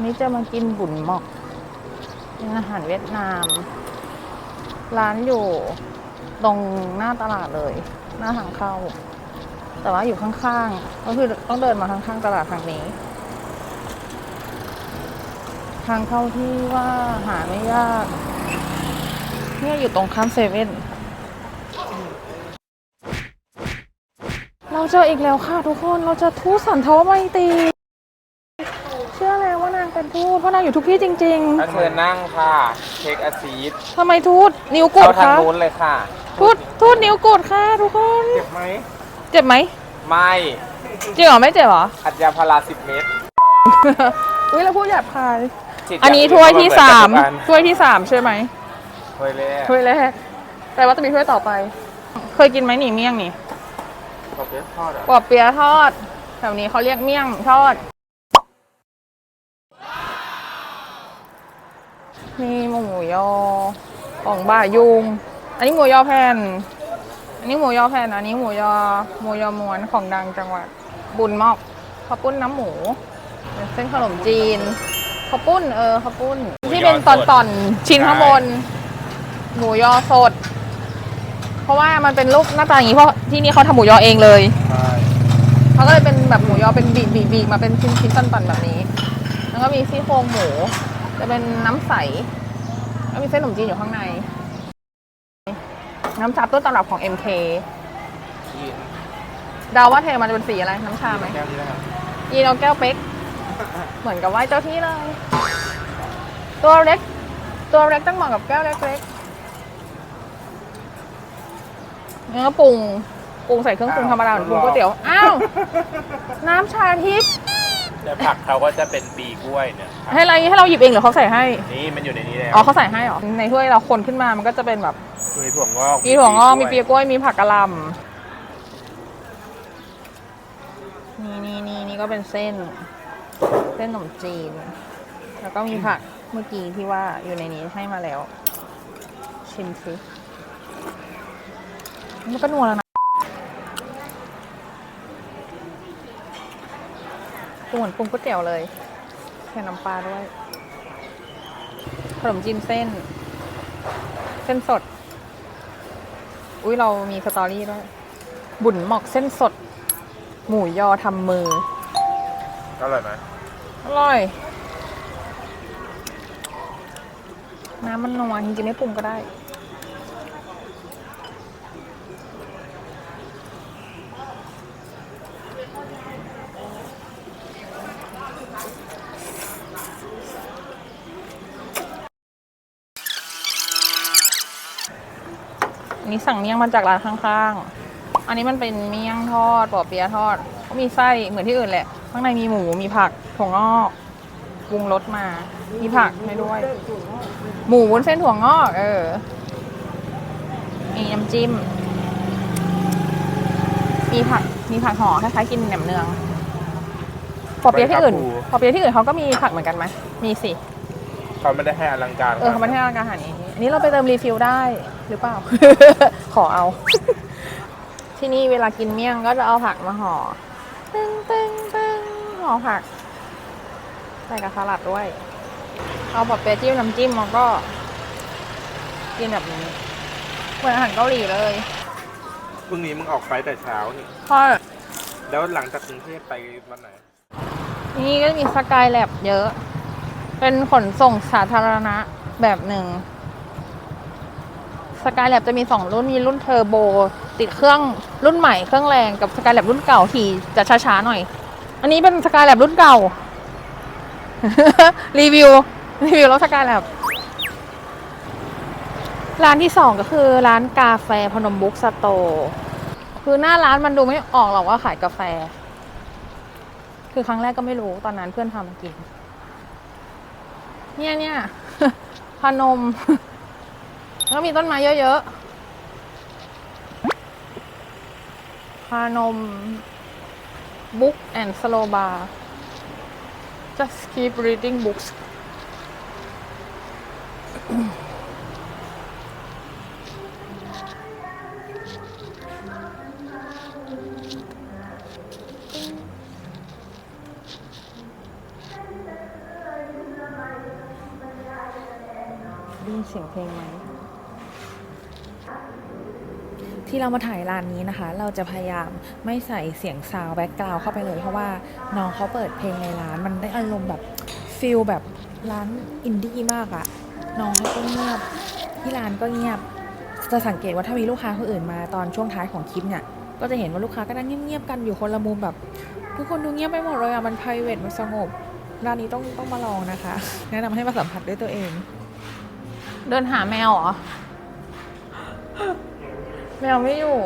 วันนี้จะมากินบุญหมอกเป็นอาหารเวียดนาม ร้านอยู่ตรงหน้าตลาดเลย หน้าทางเข้า แต่ว่าอยู่ข้างๆ ก็คือต้องเดินมาข้างๆตลาดทางนี้ ทางเข้าที่ว่าหาไม่ยาก เนี่ยอยู่ตรงข้ามเซเว่น เราเจออีกแล้วค่ะทุกคน เราจะทูสันทวไมตีรีเชื่อแล้วว่านาง เป็นทูตเพราะนางอยู่ทุกที่จริงถ้าเชิญนั่งค่ะเช็คอาซีดๆทำไมทูตนิ้วกุเข้าดทางคะนู้นเลยค่ะ ทูตทูตนิ้วกุดค่ะทุกคน เจ็บไหมเจ็บไหมไม่จริงเหรอไม่เจ็บเหรอ อัดยาพาราสิบเม็ดอุ้ยเราพูดหยาบคาย ฉีดอันนี้ยาถ้วยที่เหอนสามกันถ้วยที่สามใช่ไหมถ้วยแรกถ้วยแรกแต่ว่าจะมีถ้วยต่อไป เคยกินไหมหนี่เมี่ยงนี่ขอบคุณทอดอะปอบเปียะทอดแถวนี้เขาเรียกเมี่ยงทอด มีหมูยอของบ่ายุง อันนี้หมูยอแผ่น อันนี้หมูยอแผ่น อันนี้หมูยอหมูยอม้วนของดังจังหวัดบุญมอกข้าวปุ้นน้ำหมู เส้นขนมจีนข้าวปุ้นเออข้าวปุ้น ที่เป็นตอนๆชิ้นข้างบน หมูยอสด เพราะว่ามันเป็นรูปหน้าตาอย่างนี้เพราะที่นี่เขาทำหมูยอเองเลยเขาก็เลยเป็นแบบหมูยอเป็นบีบีบมาเป็นชิ้นชิ้นตันๆแบบนี้ แล้วก็มีซี่โครงหมู จะเป็นน้ำใสแล้วมีเส้นขนมจีนอยู่ข้างใน น้ำชาต้นตำรับของ MK เดาว่าเทมันจะเป็นสีอะไร น้ำชาไหมแก้วนี้นะครับยีนเอาแก้วเป๊ก เหมือนกับไหว้เจ้าที่เลย ตัวเล็ก ตัวเล็กต้องเหมาะกับแก้วเล็กๆเนื้อปรุงปรุงใส่เครื่องปรุงธรรมดาเหมือนปรุงก๋วยเตี๋ยว อ้าว น้ำชาทิพย์ แต่ผักเขาก็จะเป็นปีกล้วยเนี่ยให้อะไรให้เราหยิบเองหรือเขาใส่ให้ นี่มันอยู่ในนี้แล้วอ๋อเขาใส่ให้เหรอ ในถ้วยเราคนขึ้นมามันก็จะเป็นแบบ มีถั่วงอกมีถั่วงอกมีเปียกล้วยมีผักกะหล่ำนี่นี่นี่นี่ก็เป็นเส้น เส้นขนมจีน แล้วก็มีผักเมื่อกี้ที่ว่าอยู่ในนี้ให้มาแล้ว ชิมสิมันก็นัวแล้วนะ ปรุงเหมือนปรุงก๋วยเตี๋ยวเลยใส่น้ำปลาด้วยขนมจีนเส้น เส้นสด อุ้ยเรามีสตอรี่ด้วย บุญหมอกเส้นสด หมูยอทำมือ อร่อยไหมอร่อย น้ำมันนัวจริงๆไม่ปรุงก็ได้ สั่งเมี่ยงมาจากร้านข้างๆ อันนี้มันเป็นเมี่ยงทอดปอเปี๊ยะทอด ก็มีไส้เหมือนที่อื่นแหละ ข้างในมีหมู มีผักถั่วงอกปรุงรสมา มีผักให้ด้วย หมูวุ้นเส้นถั่วงอก เออ มีน้ำจิ้ม มีผัก มีผักห่อคล้ายๆกินแหนมเนืองปอเปี๊ยะที่อื่นปอเปี๊ยะที่อื่นเขาก็มีผักเหมือนกันไหมมีสิ เขาไม่ได้ให้อลังการเออเขาไม่ให้อาหารนี้อันนี้เราไปเติมรีฟิลได้ หรือเปล่า ขอเอา ที่นี่เวลากินเมี่ยงก็จะเอาผักมาห่อตึ้งตึ้งตึ้งห่อผัก ใส่กับสลัดด้วย เอาปอเปี๊ยะจิ้มน้ำจิ้มแล้วก็ กินแบบนี้ เหมือนอาหารเกาหลีเลยพรุ่งนี้มึงออกไปแต่เช้านี่ใช่แล้วหลังจากกรุงเทพไปวันไหน นี่ก็จะมีสกายแลบเยอะ เป็นขนส่งสาธารณะแบบหนึ่ง สกายแลบจะมีสองรุ่น มีรุ่นเทอร์โบ ติดเครื่องรุ่นใหม่เครื่องแรงกับสกายแลบรุ่นเก่าขี่จะช้าๆหน่อย อันนี้เป็นสกายแลบรุ่นเก่า รีวิว รีวิวรถสกายแลบร้านที่สองก็คือร้านกาแฟพนมบุ๊กสโตร์คือหน้าร้านมันดูไม่ออกหรอกว่าขายกาแฟ คือครั้งแรกก็ไม่รู้ตอนนั้นเพื่อนทำมากิน เนี่ยเนี่ยพนม แล้วก็มีต้นไม้เยอะๆ พานม book and slow bar just keep reading books มาถ่ายร้านนี้นะคะ เราจะพยายามไม่ใส่เสียงซาวแบ็กกราวเข้าไปเลย เพราะว่าน้องเขาเปิดเพลงในร้าน มันได้อารมณ์แบบฟิลแบบร้านอินดี้มากอะน้องเขาก็เงียบที่ร้านก็เงียบ จะสังเกตว่าถ้ามีลูกค้าคนอื่นมาตอนช่วงท้ายของคลิปเนี่ยก็จะเห็นว่าลูกค้าก็นั่งเงียบๆกันอยู่คนละมุมแบบ ทุกคนดูเงียบไปหมดเลยอะมัน p r i v a t มันสงบร้านนี้ต้องต้องมาลองนะคะ แนะนำให้มาสัมผัสด้วยตัวเอง เดินหาแมวเหรอ แมวไม่อยู่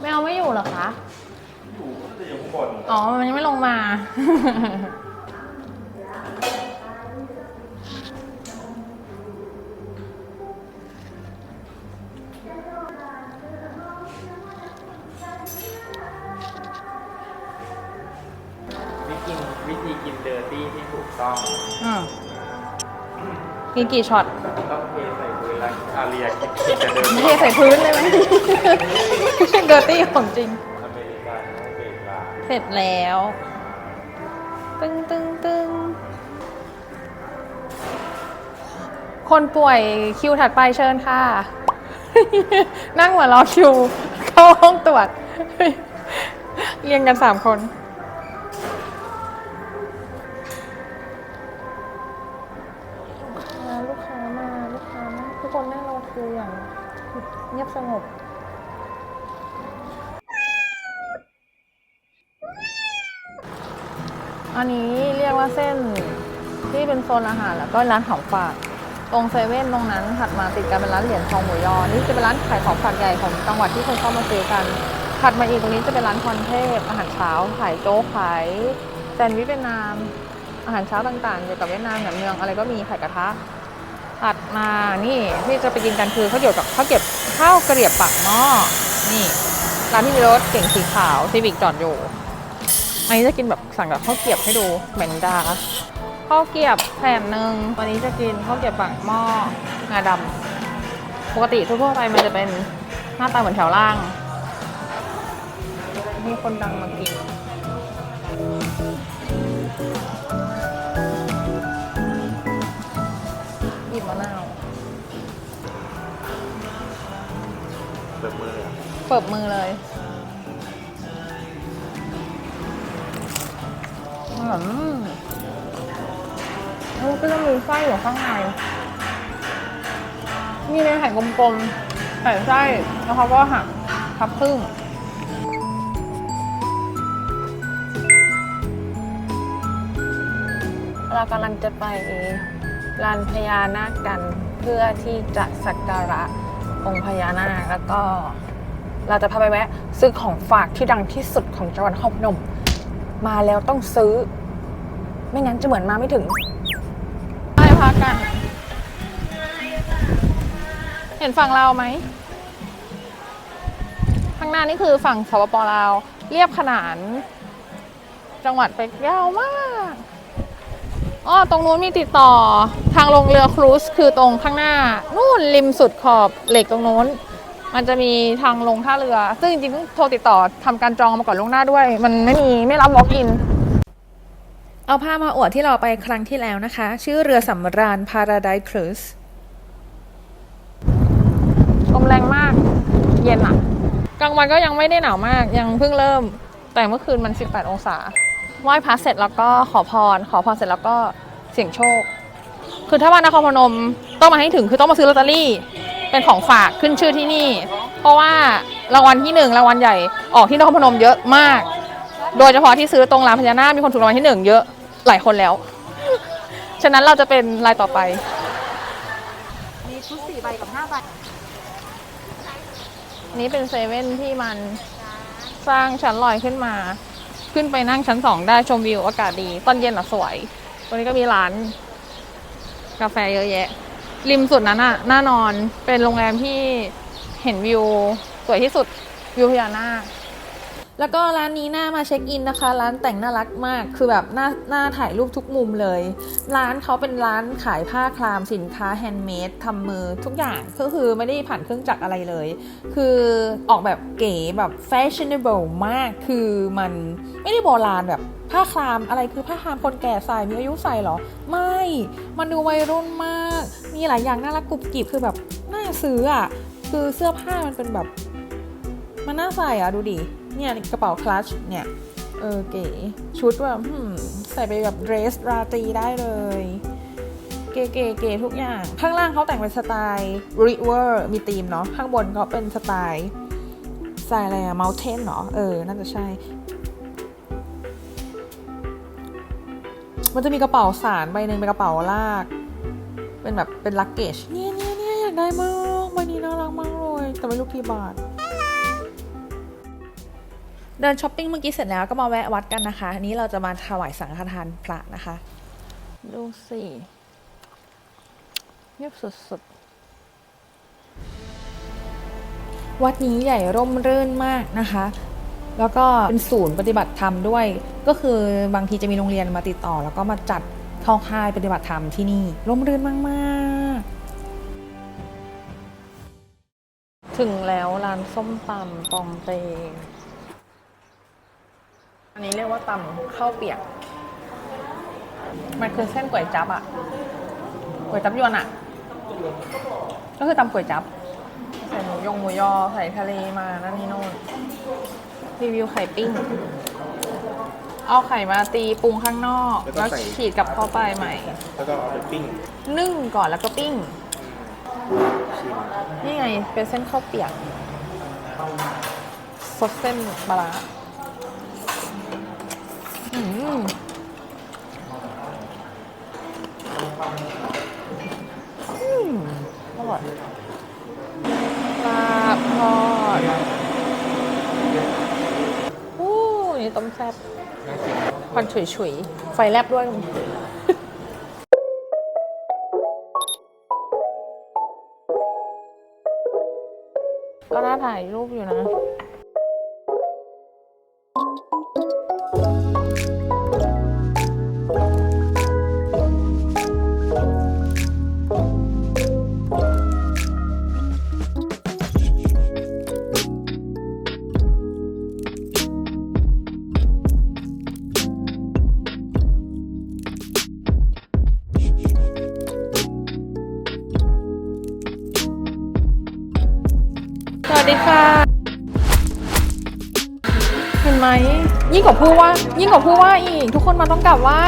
แมวไม่อยู่เหรอคะ อยู่ข้างบนอ๋อ มันยังไม่ลงมา กินกี่ช็อตต้องเทใส่พื้นแล้วอาเรียกินกินแต่เดอร์เทตี้ใส่พื้นเลยไหมเดอร์ตี้ของจริงอเมริกันอเมริกาเสร็จแล้ว ตึงตึงตึงคนป่วยคิวถัดไปเชิญค่ะ นั่งเหมือนรอคิว เข้าห้องตรวจเรียงกันสามคน ว่าเส้นที่เป็นโซนอาหารแล้วก็ร้านของฝากตรงเซเว่นตรงนั้นถัดมาติดกันเป็นร้านเหรียญทองหมูยอ นี่จะเป็นร้านขายของฝากใหญ่ของจังหวัดที่คนเข้ามาซื้อกัน ถัดมาอีกตรงนี้จะเป็นร้านคอนเทพอาหารเช้าขายโจ๊กขายแซนด์วิชเวียดนาม อาหารเช้าต่างๆเกี่ยวกับเวียดนามแหนมเนืองอะไรก็มีไขายกระทะถัดมานี่ที่จะไปกินกันคือข้าวเกรียบกับข้าวเกรียบข้าวกระเรียบปากหม้อนี่ร้านที่มีรถเก่งสีขาวซีวิกจอดอยู่ อันนี้จะกินแบบสั่งแบบข้าวเกรียบให้ดูแมงดาข้าวเกรียบแผ่นหนึ่งวันนี้จะกินข้าวเกรียบปากหม้องาดำปกติทั่วๆไปมันจะเป็นหน้าตาเหมือนแถวล่างมีคนดังมากินหยิบมะนาวเปิดมือเลยอะเปิบมือเลย อืมแล้วก็จะมีไส้อยู่ข้างใน นี่เป็นไข่กลมๆ ใส่ไส้ แล้วเขาก็หักพับครึ่งเรากำลังจะไปลานพญานาคกันเพื่อที่จะสักการะองค์พญานาคแล้วก็ เราจะพาไปแวะซื้อของฝากที่ดังที่สุดของจังหวัดนครพนม มาแล้วต้องซื้อ ไม่งั้นจะเหมือนมาไม่ถึงไปพักกัน เห็นฝั่งเราวไหม ข้างหน้านี่คือฝั่งสปปลาว เรียบขนาน จังหวัดไปยาวมากอ๋อตรงนู้นมีติดต่อทางลงเรือครูซคือตรงข้างหน้า นู่นริมสุดขอบเหล็กตรงนู้น มันจะมีทางลงท่าเรือ ซึ่งจริงๆต้องโทรติดต่อทำการจองมาก่อนล่วงหน้าด้วย มันไม่มีไม่รับ walk in เอาภาพมาอวดที่เราไปครั้งที่แล้วนะคะ ชื่อเรือสำราญ Paradise Cruise ลมแรงมาก เย็นอะกลางวันก็ยังไม่ได้หนาวมาก ยังเพิ่งเริ่ม แต่เมื่อคืนมัน 18 องศา ไหว้พระเสร็จแล้วก็ขอพร ขอพรเสร็จแล้วก็เสี่ยงโชค คือถ้ามานครพนมต้องมาให้ถึง คือต้องมาซื้อลอตเตอรี่ เป็นของฝากขึ้นชื่อที่นี่ เพราะว่ารางวัลที่หนึ่งรางวัลใหญ่ออกที่นครพนมเยอะมาก โดยเฉพาะที่ซื้อตรงร้านพญานาคมีคนถูกรางวัลที่หนึ่งเยอะหลายคนแล้ว ฉะนั้นเราจะเป็นรายต่อไป มีชุด4ใบกับ5ใบนี้เป็นเซเว่นที่มันสร้างชั้นลอยขึ้นมา ขึ้นไปนั่งชั้นสองได้ชมวิวอากาศดี ตอนเย็นอะสวยตรงนี้ก็มีร้าน กาแฟเยอะแยะ ริมสุดนั้นอะน่านอนเป็นโรงแรมที่เห็นวิวสวยที่สุดวิวพญานาค แล้วก็ร้านนี้หน่ามาเช็คอินนะคะ ร้านแต่งน่ารักมาก คือแบบหน่าหน่าถ่ายรูปทุกมุมเลย ร้านเขาเป็นร้านขายผ้าคลามสินค้าแฮนด์เมดทำมือทุกอย่างก็คือไม่ได้ผ่านเครื่องจักรอะไรเลย คือออกแบบเก๋แบบ fashionable มาก คือมันไม่ได้โบราณแบบผ้าคลามอะไรคือผ้าคลามคนแก่ใส่มีอายุใส่เหรอ ไม่ มันดูวัยรุ่นมาก มีหลายอย่างน่ารักกรุบกริบคือแบบน่าซื้ออะคือเสื้อผ้ามันเป็นแบบ มันน่าใส่อะดูดิ เนี่ยกระเป๋าคลัชเนี่ย เออเก๋ ชุดแบบใส่ไปแบบเดรสราตรีได้เลย เก๋เก๋ทุกอย่าง ข้างล่างเขาแต่งเป็นสไตล์ริเวอร์มีธีมเนาะ ข้างบนเขาเป็นสไตล์สไตล์อะไรอะ mountain เหรอ เออ น่าจะใช่ มันจะมีกระเป๋าสารใบหนึ่งเป็นกระเป๋าลาก เป็นแบบเป็นลักเกจเนี่ยเนี่ยเนี่ยอยากได้มากใบนี้น่ารักมากเลย แต่ไม่รู้กี่บาท เดินช้อปปิ้งเมื่อกี้เสร็จแล้วก็มาแวะวัดกันนะคะอันนี้เราจะมาถวายสังฆทานพระนะคะ ดูสิเงียบสุดๆ วัดนี้ใหญ่ร่มรื่นมากนะคะ แล้วก็เป็นศูนย์ปฏิบัติธรรมด้วย ก็คือบางทีจะมีโรงเรียนมาติดต่อ แล้วก็มาจัดเข้าค่ายปฏิบัติธรรมที่นี่ ร่มรื่นมากๆ ถึงแล้วร้านส้มตำปองเตง อันนี้เรียกว่าตำข้าวเปียก มันคือเส้นก๋วยจั๊บอะก๋วยจั๊บยวนอะก็คือตำก๋วยจั๊บใส่หมูยงหมูยอใส่ทะเลมานั่นนี่โน่นรีวิวไข่ปิ้ง เอาไข่มาตีปรุงข้างนอก แล้วก็แล้วใส่ ฉีดกลับเข้าไปใหม่ แล้วก็เอาไปปิ้งนึ่งก่อนแล้วก็ปิ้ง ชิมนี่ไงเป็นเส้นข้าวเปียกสดเส้นปลาร้า อร่อยปลาทอดอู้นี่ต้มแซ่บควันฉุยๆ ไฟแลบด้วยก็น่าถ่ายรูปอยู่นะ ไหม ยิ่งกว่าผู้ว่า ยิ่งกว่าผู้ว่าอีก ทุกคนมาต้องกลับไหว้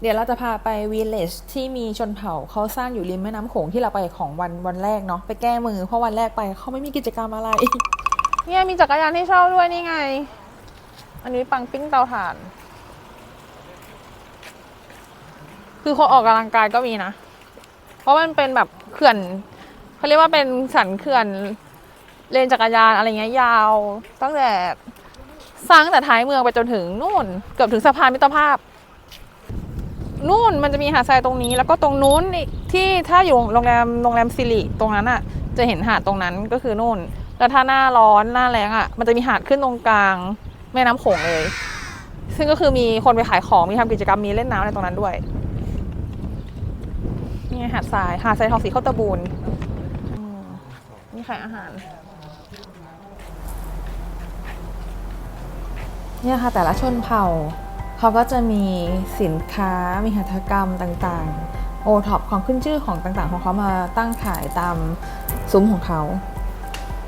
เดี๋ยวเราจะพาไปวีเลจที่มีชนเผ่าเขาสร้างอยู่ริมแม่น้ำโขงที่เราไปของวันวันแรกเนาะไปแก้มือเพราะวันแรกไปเขาไม่มีกิจกรรมอะไร เนี่ยมีจักรยานให้เช่าด้วยนี่ไง อันนี้ปังปิ้งเตาถ่าน คือคนออกกำลังกายก็มีนะ เพราะมันเป็นแบบเขื่อนเขาเรียกว่าเป็นสันเขื่อนเลนจักรยานอะไรเงี้ยยาว ตั้งแต่สร้างตั้งแต่ท้ายเมืองไปจนถึงนู่น เกือบถึงสะพานมิตรภาพ นู่นมันจะมีหาดทรายตรงนี้ แล้วก็ตรงนู้นอีกที่ถ้าอยู่โรงแรมโรงแรมซิริตรงนั้นอะ จะเห็นหาดตรงนั้นก็คือนู่น แล้วถ้าหน้าร้อนหน้าแรงอะ มันจะมีหาดขึ้นตรงกลาง แม่น้ำโขงเลย ซึ่งก็คือมีคนไปขายของมีทำกิจกรรมมีเล่นน้ำในตรงนั้นด้วย นี่หาดทราย หาดทรายทองสีข้าวตะบูนอืมนี่ขายอาหาร เนี่ยค่ะแต่ละชนเผ่า เขาก็จะมีสินค้า มีหัตถกรรมต่างๆ โอท็อปของขึ้นชื่อของต่างๆ ของเขามาตั้งขายตามซุ้มของเขา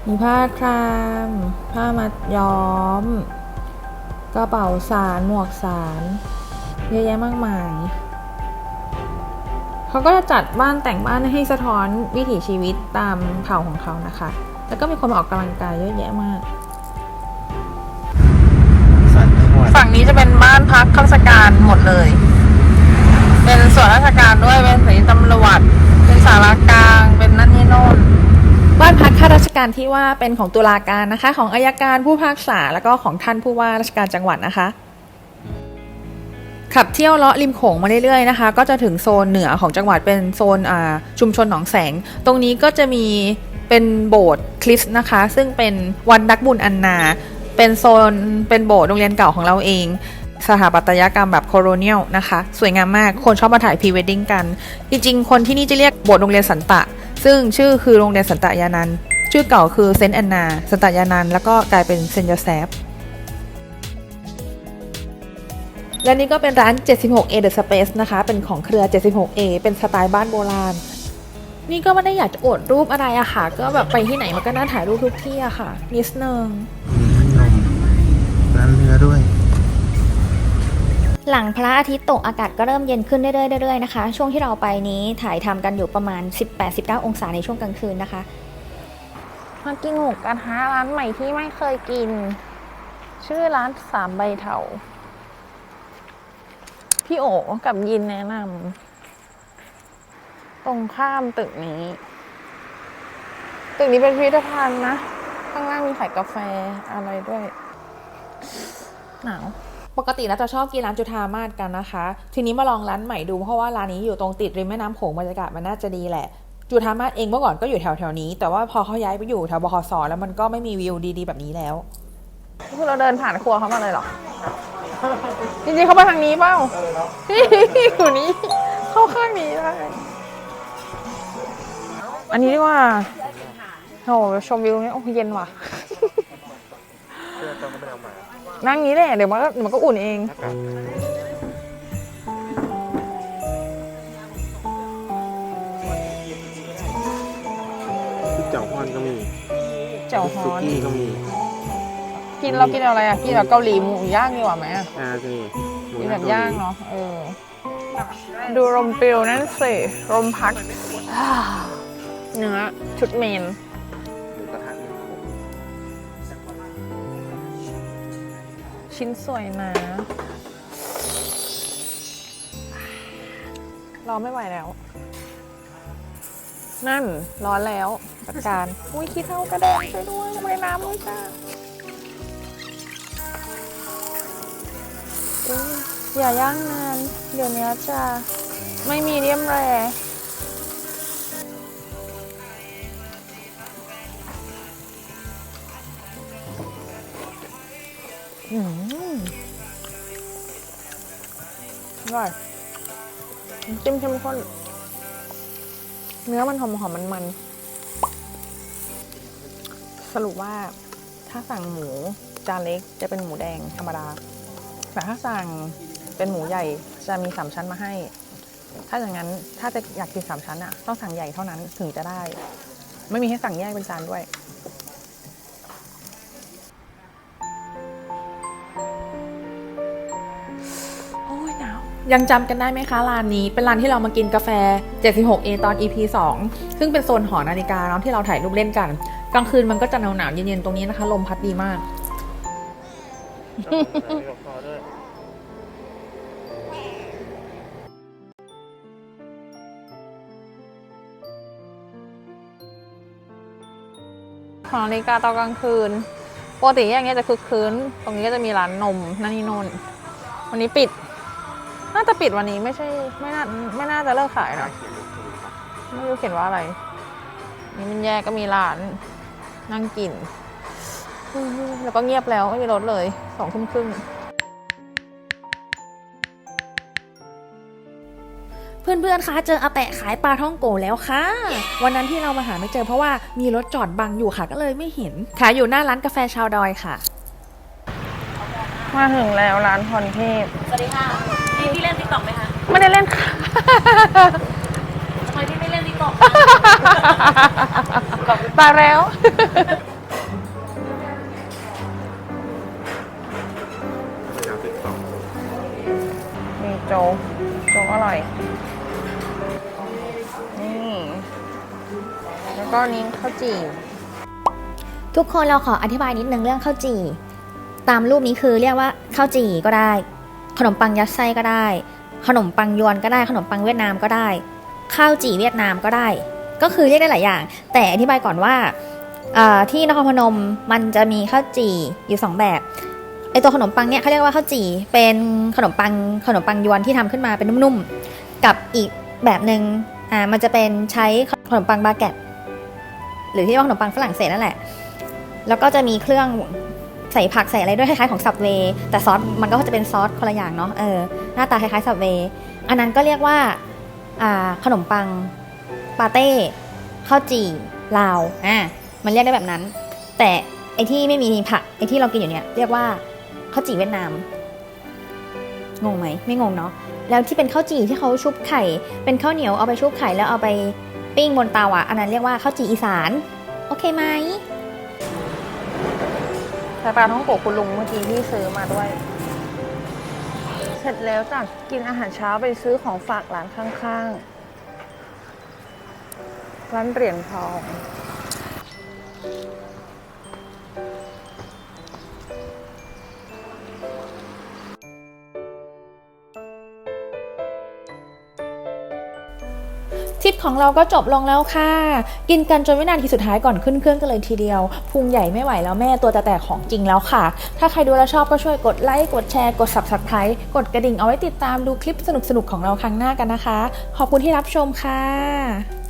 มีผ้าคราม ผ้ามัดย้อม กระเป๋าสาร หมวกสาร เยอะแยะมากมาย เขาก็จะจัดบ้านแต่งบ้านให้สะท้อนวิถีชีวิตตามเผ่าของเขานะคะ แล้วก็มีคนมาออกกำลังกายเยอะแยะมากสันทั้งวันฝั่งนี้จะเป็นบ้านพักข้าราชการหมดเลย เป็นส่วนราชการด้วย เป็นสถานีตำรวจ เป็นสารากลาง เป็นนั่นนี่โน่น บ้านพักข้าราชการที่ว่าเป็นของตุลาการนะคะ ของอายการผู้พิพากษาแล้วก็ของท่านผู้ว่าราชการจังหวัดนะคะค ขับเที่ยวเลาะริมโขงมาเรื่อยๆนะคะ ก็จะถึงโซนเหนือของจังหวัดเป็นโซนชุมชนหนองแสง ตรงนี้ก็จะมีเป็นโบสถ์คริสต์นะคะ ซึ่งเป็นวันนักบุญอันนา เป็นโซนเป็นโบสถ์โรงเรียนเก่าของเราเอง สถาปัตยกรรมแบบโคโลเนียลนะคะ สวยงามมากคนชอบมาถ่ายพรีเวดดิ้งกัน จริงๆ คนที่นี่จะเรียกโบสถ์โรงเรียนสันตะ ซึ่งชื่อคือโรงเรียนสันตะยานันชื่อเก่าคือเซนต์แอนนาสันตะยานันแล้วก็กลายเป็นเซนต์โยเซฟ และนี่ก็เป็นร้าน 76A The Space นะคะ เป็นของเครือ 76A เป็นสไตล์บ้านโบราณ นี่ก็ไม่ได้อยากจะอวดรูปอะไรอะค่ะ ก็แบบไปที่ไหนมันก็น่าถ่ายรูปทุกที่อะค่ะ นิดนึงมีขนมร้านเนื้อด้วย หลังพระอาทิตย์ตกอากาศก็เริ่มเย็นขึ้นเรื่อยๆเรื่อยๆนะคะ ช่วงที่เราไปนี้ถ่ายทำกันอยู่ประมาณ 18-19 องศาในช่วงกลางคืนนะคะ มากินหมูกระทะร้านใหม่ที่ไม่เคยกิน ชื่อร้านสามใบเถา พี่โอกับยินแนะนำตรงข้ามตึกนี้ ตึกนี้เป็นพิพิธภัณฑ์นะ ข้างล่างมีขายกาแฟอะไรด้วย หนาวปกติแล้วจะชอบกินร้านจุธามาศกันนะคะ ทีนี้มาลองร้านใหม่ดูเพราะว่าร้านนี้อยู่ตรงติดริมแม่น้ำโขงบรรยากาศมันน่าจะดีแหละจุธามาศเองเมื่อก่อนก็อยู่แถวแถวๆนี้ แต่ว่าพอเขาย้ายไปอยู่แถวบขสแล้วมันก็ไม่มีวิวดีๆ แบบนี้แล้ว คือเราเดินผ่านครัวเขามาเลยเหรอ จริงๆเขามาทางนี้เปล่านี่อยู่นี้ เข้าข้างนี้ได้อันนี้ดีกว่าโอ้โหชมวิวเนี่ยโอ้เย็นว่ะนั่งนี้แหละเดี๋ยวมันก็เดี๋ยวมันก็อุ่นเองเจ้าฮอนก็มีเจ้าฮซุอนกี้ก็มี กินเรากินอะไรอะ กินแบบเกาหลีหมูย่างดีกว่าไหมอะอ่าก็มีหมูกินแบบเกหลีย่างเนาะ เออ ดูลมปลิวนั่นสิลมพัดอ่าเนื้อชุดเมนหมูกระทะเนื้อโขงชิ้นสวยนะรอไม่ไหวแล้ว นั่นร้อนแล้วจัดการ อุ้ยขี้เท่ากระแดงไปด้วยทำไมน้ำด้วยจ้า อย่าย่างนาน เดี๋ยวนี้จะไม่มีเดียมแรอืมอร่อยจิ้มเข้มข้น เนื้อมันหอมหอมมันมัน สรุปว่าถ้าสั่งหมูจานเล็กจะเป็นหมูแดงธรรมดา แต่ถ้าสั่ง เป็นหมูใหญ่จะมีสามชั้นมาให้ ถ้าอย่างนั้นถ้าจะอยากกินสามชั้นอะต้องสั่งใหญ่เท่านั้นถึงจะได้ ไม่มีให้สั่งแยกเป็นจานด้วยโอ้ยหนาวยังจำกันได้ไหมคะร้านนี้เป็นร้านที่เรามากินกาแฟ 76A ตอน EP 2 ซึ่งเป็นโซนหอนาฬิกาเนาะที่เราถ่ายรูปเล่นกัน กลางคืนมันก็จะหนาวๆเย็นๆ ตรงนี้นะคะ ลมพัดดีมาก ของนาฬิกาตอนกลางคืนปกติอย่างเงี้ยจะคึกคืนตรงนี้ก็จะมีร้านนมนั่นนี่โนนวันนี้ปิด น่าจะปิดวันนี้ไม่ใช่ไม่น่าไม่น่าจะเลิกขายนะไม่รู้เขียนว่าอะไร นี่มันแยกก็มีร้าน นั่งกิน แล้วก็เงียบแล้วไม่มีรถเลยสองทุ่มครึ่ง เพื่อนๆ คะเจออาแปะขายปลาท่องโกแล้วค่ะ วันนั้นที่เรามาหาไม่เจอเพราะว่ามีรถจอดบังอยู่ค่ะก็เลยไม่เห็นขายอยู่หน้าร้านกาแฟชาวดอยค่ะ มาถึงแล้วร้านพรเทพ สวัสดีค่ะพี่พี่เล่นติ๊กต็อกไหมคะไม่ได้เล่นค่ะ ทำไมพี่ไม่เล่นติ๊กต็อกตายแล้วยาวติดต่อมีโจ๊กโจ๊กอร่อย ก็นี้ข้าวจี่ ทุกคนเราขออธิบายนิดนึงเรื่องข้าวจี่ ตามรูปนี้คือเรียกว่าข้าวจี่ก็ได้ ขนมปังยัดไส้ก็ได้ ขนมปังยวนก็ได้ขนมปังเวียดนามก็ได้ ข้าวจี่เวียดนามก็ได้ ก็คือเรียกได้หลายอย่าง แต่อธิบายก่อนว่าที่นครพนมมันจะมีข้าวจี่อยู่สองแบบไอตัวขนมปังเนี่ยเขาเรียกว่าข้าวจี่เป็นขนมปังขนมปังยวนที่ทำขึ้นมาเป็นนุ่มๆ กับอีกแบบหนึ่งอ่ามันจะเป็นใช้ขนมปังบาเกต หรือที่เรียกว่าขนมปังฝรั่งเศสนั่นแหละ แล้วก็จะมีเครื่องใส่ผักใส่อะไรด้วยคล้ายๆของสับเวแต่ซอสมันก็จะเป็นซอสคนละอย่างเนาะเออหน้าตาคล้ายๆสับเวอันนั้นก็เรียกว่าอ่าขนมปังปาเต้ข้าวจี่ลาวอ่ามันเรียกได้แบบนั้น แต่ไอที่ไม่มีผักไอที่เรากินอยู่เนี่ยเรียกว่าข้าวจี่เวียดนามงงไหมไม่งงเนาะแล้วที่เป็นข้าวจี่ที่เขาชุบไข่ เป็นข้าวเหนียวเอาไปชุบไข่แล้วเอาไป ปิ้งบนเตาอะ อันนั้นเรียกว่าข้าวจี่อีสาน โอเคไหมใส่ปลาท้องโกะคุณลุงเมื่อกี้ที่ซื้อมาด้วย เสร็จแล้วจากกินอาหารเช้าไปซื้อของฝากร้านข้างๆ ร้านเหรียญทอง ทริปของเราก็จบลงแล้วค่ะ กินกันจนวินาทีสุดท้ายก่อนขึ้นเครื่องกันเลยทีเดียวพุงใหญ่ไม่ไหวแล้วแม่ตัวจะแตกของจริงแล้วค่ะ ถ้าใครดูแล้วชอบก็ช่วยกดไลค์กดแชร์กด subscribe กดกระดิ่งเอาไว้ติดตามดูคลิปสนุกๆของเราครั้งหน้ากันนะคะ ขอบคุณที่รับชมค่ะ